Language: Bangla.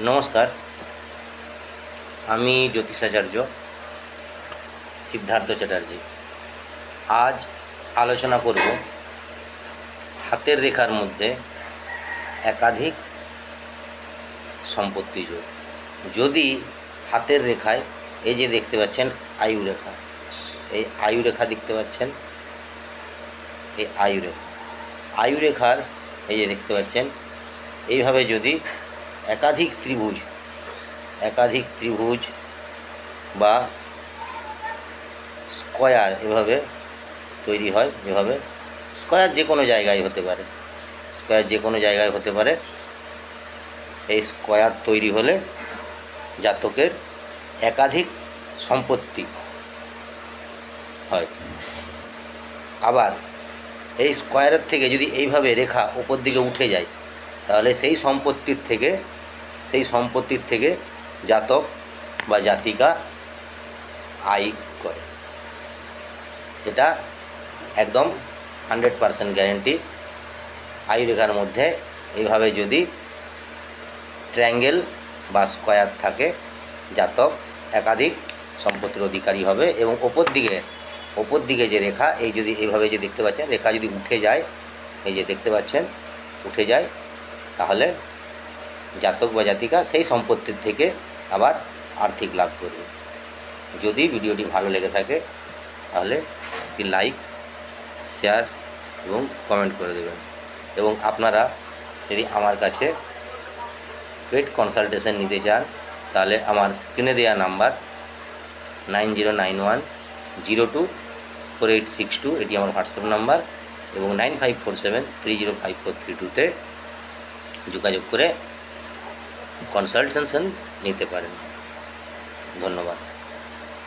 নমস্কার। আমি জ্যোতিষাচার্য সিদ্ধার্থ চ্যাটার্জি। আজ আলোচনা করব হাতের রেখার মধ্যে একাধিক সম্পত্তি যোগ। যদি হাতের রেখায় এই যে দেখতে পাচ্ছেন আয়ু রেখা, এই আয়ু রেখা দেখতে পাচ্ছেন, এই আয়ু রেখা, আয়ু রেখার এই যে দেখতে পাচ্ছেন, এইভাবে যদি একাধিক ত্রিভুজ একাধিক ত্রিভুজ বা স্কয়ার এভাবে তৈরি হয় যেভাবে স্কয়ার যে কোনো জায়গায় হতে পারে, স্কয়ার যে কোনো জায়গায় হতে পারে। এই স্কয়ার তৈরি হলে জাতকের একাধিক সম্পত্তি হয়। আবার এই স্কয়ারের থেকে যদি এইভাবে রেখা উপর দিকে উঠে যায়, তাহলে সেই সম্পত্তির থেকে সেই সম্পত্তির থেকে জাতক বা জাতিকা আয় করে। এটা একদম হান্ড্রেড পারসেন্ট গ্যারেন্টি আয়ু রেখার মধ্যে এইভাবে যদি ট্রায়াঙ্গেল বা স্কয়ার থাকে, জাতক একাধিক সম্পত্তির অধিকারী হবে এবং ওপর দিকে ওপর দিকে যে রেখা, এই যদি এইভাবে যে দেখতে পাচ্ছেন, রেখা যদি উঠে যায়, এই যে দেখতে পাচ্ছেন, উঠে যায়, তাহলে জাতক বা জাতিকা সেই সম্পত্তির থেকে আবার আর্থিক লাভ করবে। যদি ভিডিওটি ভালো লেগে থাকে, তাহলে একটি লাইক, শেয়ার এবং কমেন্ট করে দেবেন। এবং আপনারা যদি আমার কাছে পেড কনসালটেশন নিতে চান, তাহলে আমার স্ক্রিনে দেওয়া number nine zero nine one zero two four eight six two, এটি আমার হোয়াটসঅ্যাপ নাম্বার এবং nine five four seven three zero five four three টুতে যোগাযোগ করে কনসালটেশন নিতে পারেন। ধন্যবাদ।